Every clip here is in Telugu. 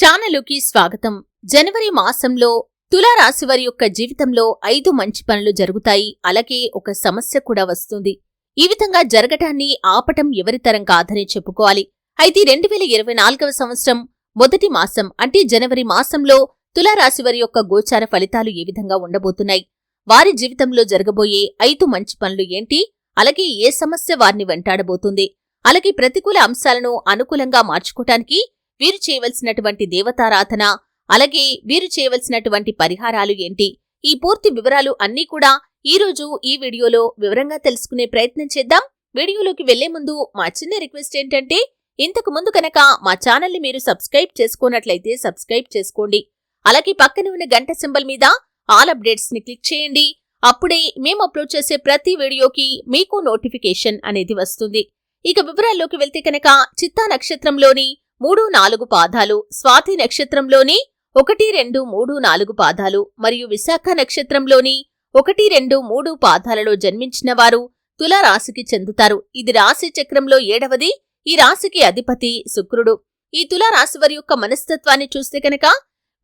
ఛానలుకి స్వాగతం. జనవరి మాసంలో తులారాశి వారి యొక్క జీవితంలో ఐదు మంచి పనులు జరుగుతాయి. అలాగే ఒక సమస్య కూడా వస్తుంది. ఈ విధంగా జరగటాన్ని ఆపటం ఎవరితరం కాదని చెప్పుకోవాలి. అయితే రెండు వేల ఇరవై నాలుగవ సంవత్సరం మొదటి మాసం అంటే జనవరి మాసంలో తులారాశి వారి యొక్క గోచార ఫలితాలు ఏ విధంగా ఉండబోతున్నాయి? వారి జీవితంలో జరగబోయే ఐదు మంచి పనులు ఏంటి? అలాగే ఏ సమస్య వారిని వెంటాడబోతుంది? అలాగే ప్రతికూల అంశాలను అనుకూలంగా మార్చుకోటానికి వీరు చేయవలసినటువంటి దేవతారాధన అలాగే వీరు చేయవలసినటువంటి పరిహారాలు ఏంటి? ఈ పూర్తి వివరాలు అన్నీ కూడా ఈ రోజు ఈ వీడియోలో వివరంగా తెలుసుకునే ప్రయత్నం చేద్దాం. వీడియోలోకి వెళ్ళే ముందు మా చిన్న రిక్వెస్ట్ ఏంటంటే ఇంతకు ముందు కనుక మా ఛానల్ని మీరు సబ్స్క్రైబ్ చేసుకున్నట్లయితే సబ్స్క్రైబ్ చేసుకోండి. అలాగే పక్కన ఉన్న గంట సింబల్ మీద ఆల్ అప్డేట్స్ని క్లిక్ చేయండి. అప్పుడే మేము అప్లోడ్ చేసే ప్రతి వీడియోకి మీకు నోటిఫికేషన్ అనేది వస్తుంది. ఇక వివరాల్లోకి వెళ్తే కనుక చిత్తా నక్షత్రంలోని మూడు నాలుగు పాదాలు స్వాతి నక్షత్రంలోని ఒకటి రెండు మూడు నాలుగు పాదాలు మరియు విశాఖ నక్షత్రంలోని ఒకటి రెండు మూడు పాదాలలో జన్మించిన వారు తులారాశికి చెందుతారు. ఇది రాశి చక్రంలో ఏడవది. ఈ రాశికి అధిపతి శుక్రుడు. ఈ తులారాశి వారి యొక్క మనస్తత్వాన్ని చూస్తే కనుక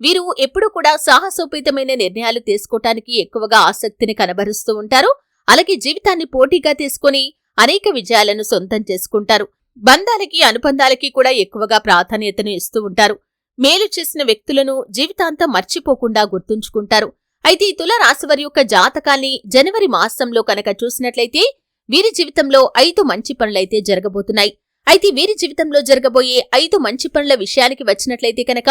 వీరు ఎప్పుడూ కూడా సాహసోపేతమైన నిర్ణయాలు తీసుకోవటానికి ఎక్కువగా ఆసక్తిని కనబరుస్తూ ఉంటారు. అలాగే జీవితాన్ని పోటీగా తీసుకుని అనేక విజయాలను సొంతం చేసుకుంటారు. బంధాలకి అనుబంధాలకి కూడా ఎక్కువగా ప్రాధాన్యతను ఇస్తూ ఉంటారు. మేలు చేసిన వ్యక్తులను జీవితాంతం మర్చిపోకుండా గుర్తుంచుకుంటారు. అయితే ఈ తుల రాశివారి యొక్క జాతకాన్ని జనవరి మాసంలో కనుక చూసినట్లయితే వీరి జీవితంలో ఐదు మంచి పనులైతే జరగబోతున్నాయి. అయితే వీరి జీవితంలో జరగబోయే ఐదు మంచి పనుల విషయానికి వచ్చినట్లయితే కనుక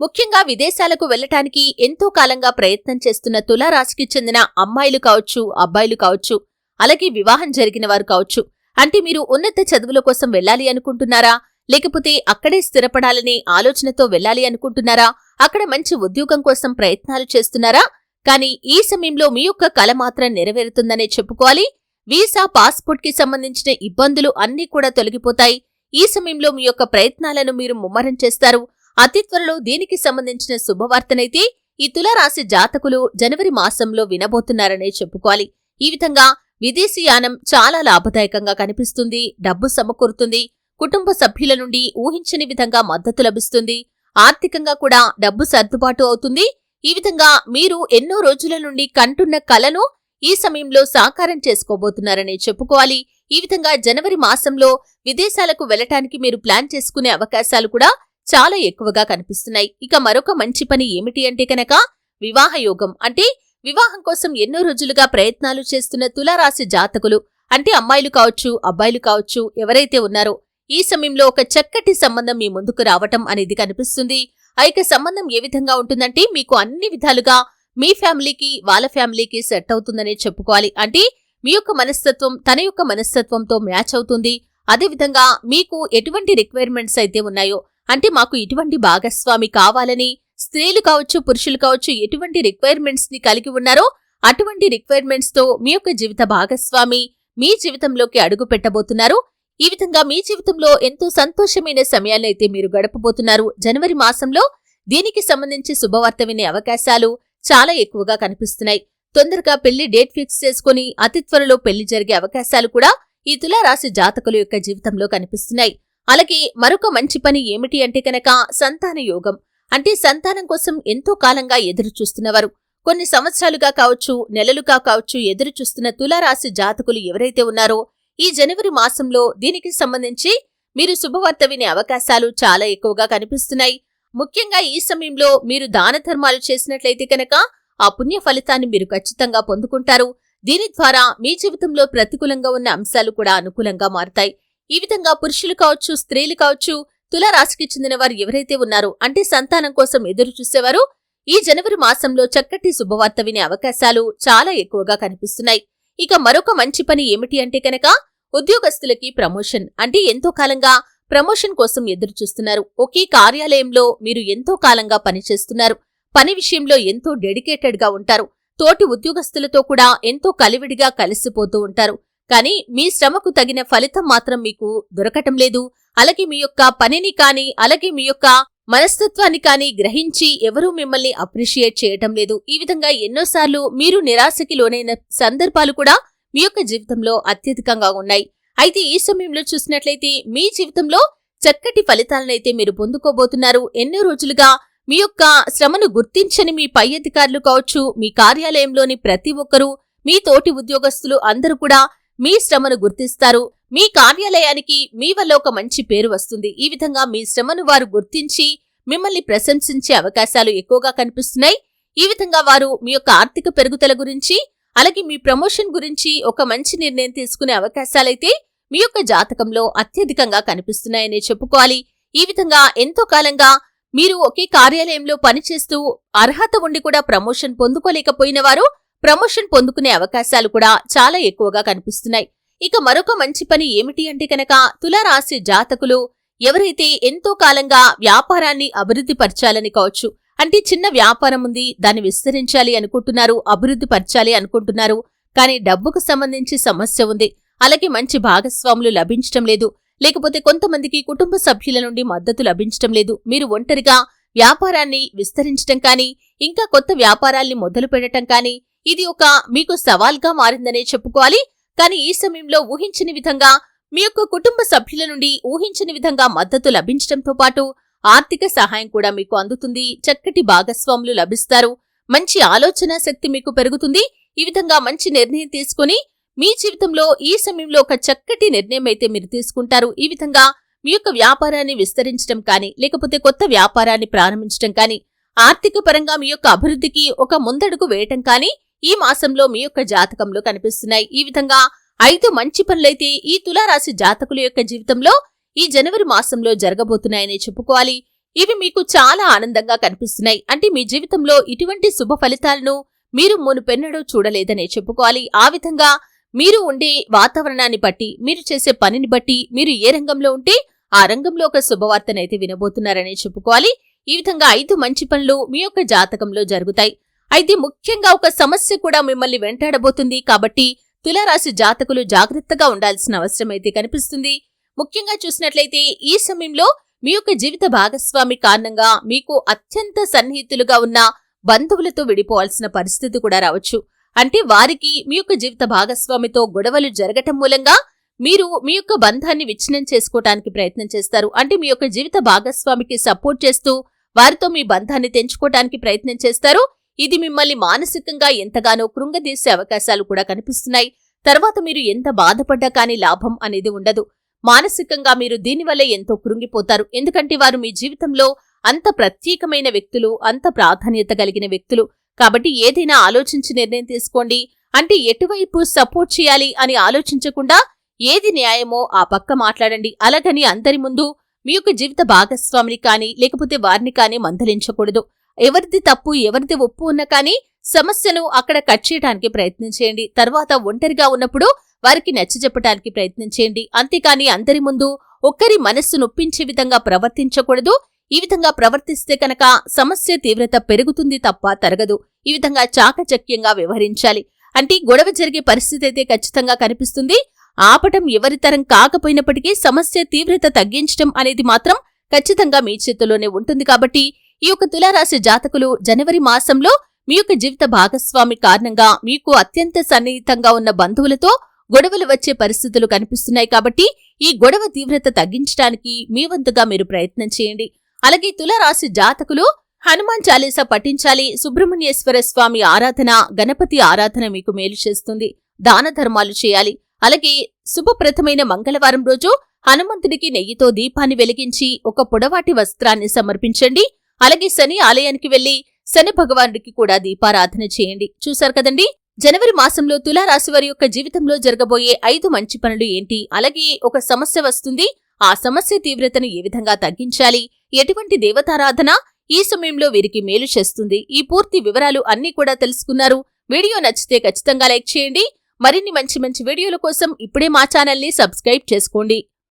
ముఖ్యంగా విదేశాలకు వెళ్ళటానికి ఎంతో కాలంగా ప్రయత్నం చేస్తున్న తులారాశికి చెందిన అమ్మాయిలు కావచ్చు అబ్బాయిలు కావచ్చు అలాగే వివాహం జరిగిన వారు కావచ్చు అంటే మీరు ఉన్నత చదువుల కోసం వెళ్ళాలి అనుకుంటున్నారా? లేకపోతే అక్కడే స్థిరపడాలనే ఆలోచనతో వెళ్ళాలి అనుకుంటున్నారా? అక్కడ మంచి ఉద్యోగం కోసం ప్రయత్నాలు చేస్తున్నారా? కానీ ఈ సమయంలో మీ యొక్క కల మాత్రం నెరవేరుతుందనే చెప్పుకోవాలి. వీసా పాస్పోర్ట్కి సంబంధించిన ఇబ్బందులు అన్నీ కూడా తొలగిపోతాయి. ఈ సమయంలో మీ యొక్క ప్రయత్నాలను మీరు ముమ్మరం చేస్తారు. అతి త్వరలో దీనికి సంబంధించిన శుభవార్తనైతే ఈ తులారాశి జాతకులు జనవరి మాసంలో వినబోతున్నారనే చెప్పుకోవాలి. ఈ విధంగా విదేశీయానం చాలా లాభదాయకంగా కనిపిస్తుంది డబ్బు సమకూరుతుంది కుటుంబ సభ్యుల నుండి ఊహించని విధంగా మద్దతు లభిస్తుంది ఆర్థికంగా కూడా డబ్బు సర్దుబాటు అవుతుంది. ఈ విధంగా మీరు ఎన్నో రోజుల నుండి కంటున్న కలను ఈ సమయంలో సాకారం చేసుకోబోతున్నారని చెప్పుకోవాలి. ఈ విధంగా జనవరి మాసంలో విదేశాలకు వెళ్ళటానికి మీరు ప్లాన్ చేసుకునే అవకాశాలు కూడా చాలా ఎక్కువగా కనిపిస్తున్నాయి. ఇక మరొక మంచి పని ఏమిటి అంటే కనుక వివాహ యోగం. అంటే వివాహం కోసం ఎన్నో రోజులుగా ప్రయత్నాలు చేస్తున్న తులారాశి జాతకులు అంటే అమ్మాయిలు కావచ్చు అబ్బాయిలు కావచ్చు ఎవరైతే ఉన్నారో ఈ సమయంలో ఒక చక్కటి సంబంధం మీ ముందుకు రావటం అనేది కనిపిస్తుంది. ఆ యొక్క సంబంధం ఏ విధంగా ఉంటుందంటే మీకు అన్ని విధాలుగా మీ ఫ్యామిలీకి వాళ్ళ ఫ్యామిలీకి సెట్ అవుతుందనే చెప్పుకోవాలి. అంటే మీ యొక్క మనస్తత్వం తన యొక్క మనస్తత్వంతో మ్యాచ్ అవుతుంది. అదేవిధంగా మీకు ఎటువంటి రిక్వైర్మెంట్స్ అయితే ఉన్నాయో అంటే మాకు ఇటువంటి భాగస్వామి కావాలని స్త్రీలు కావచ్చు పురుషులు కావచ్చు ఎటువంటి రిక్వైర్మెంట్స్ని కలిగి ఉన్నారో అటువంటి రిక్వైర్మెంట్స్తో మీ యొక్క జీవిత భాగస్వామి మీ జీవితంలోకి అడుగు పెట్టబోతున్నారు. ఈ విధంగా మీ జీవితంలో ఎంతో సంతోషమైన సమయాలైతే మీరు గడపబోతున్నారు. జనవరి మాసంలో దీనికి సంబంధించి శుభవార్త వినే అవకాశాలు చాలా ఎక్కువగా కనిపిస్తున్నాయి. తొందరగా పెళ్ళి డేట్ ఫిక్స్ చేసుకుని అతి త్వరలో పెళ్ళి జరిగే అవకాశాలు కూడా ఈ తులారాశి జాతకుల యొక్క జీవితంలో కనిపిస్తున్నాయి. అలాగే మరొక మంచి పని ఏమిటి అంటే కనుక సంతాన యోగం. అంటే సంతానం కోసం ఎంతో కాలంగా ఎదురు చూస్తున్నవారు కొన్ని సంవత్సరాలుగా కావచ్చు నెలలుగా కావచ్చు ఎదురు చూస్తున్న తులారాశి జాతకులు ఎవరైతే ఉన్నారో ఈ జనవరి మాసంలో దీనికి సంబంధించి మీరు శుభవార్త వినే అవకాశాలు చాలా ఎక్కువగా కనిపిస్తున్నాయి. ముఖ్యంగా ఈ సమయంలో మీరు దాన ధర్మాలు చేసినట్లయితే కనుక ఆ పుణ్య ఫలితాన్ని మీరు ఖచ్చితంగా పొందుకుంటారు. దీని ద్వారా మీ జీవితంలో ప్రతికూలంగా ఉన్న అంశాలు కూడా అనుకూలంగా మారుతాయి. ఈ విధంగా పురుషులు కావచ్చు స్త్రీలు కావచ్చు తులారాశికి చెందిన వారు ఎవరైతే ఉన్నారో అంటే సంతానం కోసం ఎదురు చూసేవారు ఈ జనవరి మాసంలో చక్కటి శుభవార్త వినే అవకాశాలు చాలా ఎక్కువగా కనిపిస్తున్నాయి. ఇక మరొక మంచి పని ఏమిటి అంటే కనుక ఉద్యోగస్తులకి ప్రమోషన్ అంటే ఎంతో కాలంగా ప్రమోషన్ కోసం ఎదురు చూస్తున్నారు. ఒకే కార్యాలయంలో మీరు ఎంతో కాలంగా పనిచేస్తున్నారు పని విషయంలో ఎంతో డెడికేటెడ్గా ఉంటారు. తోటి ఉద్యోగస్తులతో కూడా ఎంతో కలివిడిగా కలిసిపోతూ ఉంటారు. కానీ మీ శ్రమకు తగిన ఫలితం మాత్రం మీకు దొరకటం లేదు. అలాగే మీ యొక్క పనిని కాని అలాగే మీ యొక్క మనస్తత్వాన్ని కాని గ్రహించి ఎవరూ మిమ్మల్ని అప్రిషియేట్ చేయటం లేదు. ఈ విధంగా ఎన్నోసార్లు మీరు నిరాశకి లోనైన సందర్భాలు కూడా మీ యొక్క జీవితంలో అత్యధికంగా ఉన్నాయి. అయితే ఈ సమయంలో చూసినట్లయితే మీ జీవితంలో చక్కటి ఫలితాలనైతే మీరు పొందుకోబోతున్నారు. ఎన్నో రోజులుగా మీ యొక్క శ్రమను గుర్తించని మీ పై అధికారులు కావచ్చు మీ కార్యాలయంలోని ప్రతి ఒక్కరూ మీ తోటి ఉద్యోగస్తులు అందరూ కూడా మీ శ్రమను గుర్తిస్తారు. మీ కార్యాలయానికి మీ వల్ల ఒక మంచి పేరు వస్తుంది. ఈ విధంగా మీ శ్రమను వారు గుర్తించి మిమ్మల్ని ప్రశంసించే అవకాశాలు ఎక్కువగా కనిపిస్తున్నాయి. ఈ విధంగా వారు మీ యొక్క ఆర్థిక పెరుగుదల గురించి అలాగే మీ ప్రమోషన్ గురించి ఒక మంచి నిర్ణయం తీసుకునే అవకాశాలైతే మీ యొక్క జాతకంలో అత్యధికంగా కనిపిస్తున్నాయనే చెప్పుకోవాలి. ఈ విధంగా ఎంతో కాలంగా మీరు ఒకే కార్యాలయంలో పనిచేస్తూ అర్హత ఉండి కూడా ప్రమోషన్ పొందుకోలేకపోయిన వారు ప్రమోషన్ పొందుకునే అవకాశాలు కూడా చాలా ఎక్కువగా కనిపిస్తున్నాయి. ఇక మరొక మంచి పని ఏమిటి అంటే కనుక తులారాశి జాతకులు ఎవరైతే ఎంతో కాలంగా వ్యాపారాన్ని అభివృద్ధి పరచాలని కావచ్చు అంటే చిన్న వ్యాపారం ఉంది దాన్ని విస్తరించాలి అనుకుంటున్నారు అభివృద్ధి పరచాలి అనుకుంటున్నారు కానీ డబ్బుకు సంబంధించి సమస్య ఉంది. అలాగే మంచి భాగస్వాములు లభించటం లేదు లేకపోతే కొంతమందికి కుటుంబ సభ్యుల నుండి మద్దతు లభించటం లేదు. మీరు ఒంటరిగా వ్యాపారాన్ని విస్తరించటం కానీ ఇంకా కొత్త వ్యాపారాల్ని మొదలు పెట్టడం కానీ ఇది ఒక మీకు సవాల్గా మారిందనే చెప్పుకోవాలి. కానీ ఈ సమయంలో ఊహించని విధంగా మీ యొక్క కుటుంబ సభ్యుల నుండి ఊహించని విధంగా మద్దతు లభించడంతో పాటు ఆర్థిక సహాయం కూడా మీకు అందుతుంది. చక్కటి భాగస్వాములు లభిస్తారు. మంచి ఆలోచన శక్తి మీకు పెరుగుతుంది. ఈ విధంగా మంచి నిర్ణయం తీసుకుని మీ జీవితంలో ఈ సమయంలో ఒక చక్కటి నిర్ణయం అయితే మీరు తీసుకుంటారు. ఈ విధంగా మీ యొక్క వ్యాపారాన్ని విస్తరించడం కానీ లేకపోతే కొత్త వ్యాపారాన్ని ప్రారంభించడం కానీ ఆర్థిక పరంగా మీ యొక్క అభివృద్ధికి ఒక ముందడుగు వేయటం కానీ ఈ మాసంలో మీ యొక్క జాతకంలో కనిపిస్తున్నాయి. ఈ విధంగా ఐదు మంచి పనులైతే ఈ తులారాశి జాతకుల యొక్క జీవితంలో ఈ జనవరి మాసంలో జరగబోతున్నాయని చెప్పుకోవాలి. ఇవి మీకు చాలా ఆనందంగా కనిపిస్తున్నాయి. అంటే మీ జీవితంలో ఇటువంటి శుభ ఫలితాలను మీరు మునుపెన్నడూ చూడలేదనే చెప్పుకోవాలి. ఆ విధంగా మీరు ఉండే వాతావరణాన్ని బట్టి మీరు చేసే పనిని బట్టి మీరు ఏ రంగంలో ఉంటే ఆ రంగంలో ఒక శుభవార్తనైతే వినబోతున్నారని చెప్పుకోవాలి. ఈ విధంగా ఐదు మంచి పనులు మీ యొక్క జాతకంలో జరుగుతాయి. అయితే ముఖ్యంగా ఒక సమస్య కూడా మిమ్మల్ని వెంటాడబోతుంది. కాబట్టి తులారాశి జాతకులు జాగ్రత్తగా ఉండాల్సిన అవసరం అయితే కనిపిస్తుంది. ముఖ్యంగా చూసినట్లయితే ఈ సమయంలో మీ యొక్క జీవిత భాగస్వామి కారణంగా మీకు అత్యంత సన్నిహితులుగా ఉన్న బంధువులతో విడిపోవాల్సిన పరిస్థితి కూడా రావచ్చు. అంటే వారికి మీ యొక్క జీవిత భాగస్వామితో గొడవలు జరగటం మూలంగా మీరు మీ యొక్క బంధాన్ని విచ్ఛిన్నం చేసుకోవటానికి ప్రయత్నం చేస్తారు. అంటే మీ యొక్క జీవిత భాగస్వామికి సపోర్ట్ చేస్తూ వారితో మీ బంధాన్ని తెంచుకోవటానికి ప్రయత్నం చేస్తారు. ఇది మిమ్మల్ని మానసికంగా ఎంతగానో కృంగదీసే అవకాశాలు కూడా కనిపిస్తున్నాయి. తర్వాత మీరు ఎంత బాధపడ్డా కానీ లాభం అనేది ఉండదు. మానసికంగా మీరు దీనివల్ల ఎంతో కృంగిపోతారు. ఎందుకంటే వారు మీ జీవితంలో అంత ప్రత్యేకమైన వ్యక్తులు అంత ప్రాధాన్యత కలిగిన వ్యక్తులు. కాబట్టి ఏదైనా ఆలోచించి నిర్ణయం తీసుకోండి. అంటే ఎటువైపు సపోర్ట్ చేయాలి అని ఆలోచించకుండా ఏది న్యాయమో ఆ పక్క మాట్లాడండి. అలాగని అందరి ముందు మీ యొక్క జీవిత భాగస్వామిని కానీ లేకపోతే వారిని కానీ మందలించకూడదు. ఎవరిది తప్పు ఎవరిది ఒప్పు ఉన్నా కానీ సమస్యను అక్కడ కట్ చేయడానికి ప్రయత్నం చేయండి. తర్వాత ఒంటరిగా ఉన్నప్పుడు వారికి నచ్చజెప్పటానికి ప్రయత్నం చేయండి. అంతేకాని అందరి ముందు ఒక్కరి మనస్సు నొప్పించే విధంగా ప్రవర్తించకూడదు. ఈ విధంగా ప్రవర్తిస్తే కనుక సమస్య తీవ్రత పెరుగుతుంది తప్ప తరగదు. ఈ విధంగా చాకచక్యంగా వ్యవహరించాలి. అంటే గొడవ జరిగే పరిస్థితి అయితే ఖచ్చితంగా కనిపిస్తుంది. ఆపటం ఎవరితరం కాకపోయినప్పటికీ సమస్య తీవ్రత తగ్గించటం అనేది మాత్రం ఖచ్చితంగా మీ చేతిలోనే ఉంటుంది కాబట్టి ఈ యొక్క తులారాశి జాతకులు జనవరి మాసంలో మీ యొక్క జీవిత భాగస్వామి కారణంగా మీకు అత్యంత సన్నిహితంగా ఉన్న బంధువులతో గొడవలు వచ్చే పరిస్థితులు కనిపిస్తున్నాయి కాబట్టి ఈ గొడవ తీవ్రత తగ్గించడానికి మీ వంతుగా మీరు ప్రయత్నం చేయండి. అలాగే తులారాశి జాతకులు హనుమాన్ చాలీసా పఠించాలి సుబ్రహ్మణ్యేశ్వర స్వామి ఆరాధన గణపతి ఆరాధన మీకు మేలు చేస్తుంది. దాన ధర్మాలు చేయాలి. అలాగే శుభప్రదమైన మంగళవారం రోజు హనుమంతుడికి నెయ్యితో దీపాన్ని వెలిగించి ఒక పొడవాటి వస్త్రాన్ని సమర్పించండి. అలాగే శని ఆలయానికి వెళ్ళి శని భగవానుడికి కూడా దీపారాధన చేయండి. చూశారు కదండి? జనవరి మాసంలో తులారాశి వారి యొక్క జీవితంలో జరగబోయే ఐదు మంచి పనులు ఏంటి? అలాగే ఒక సమస్య వస్తుంది. ఆ సమస్య తీవ్రతను ఏ విధంగా తగ్గించాలి? ఎటువంటి దేవతారాధన ఈ సమయంలో వీరికి మేలు చేస్తుంది? ఈ పూర్తి వివరాలు అన్నీ కూడా తెలుసుకున్నారు. వీడియో నచ్చితే ఖచ్చితంగా లైక్ చేయండి. మరిన్ని మంచి మంచి వీడియోల కోసం ఇప్పుడే మా ఛానల్ని సబ్స్క్రైబ్ చేసుకోండి.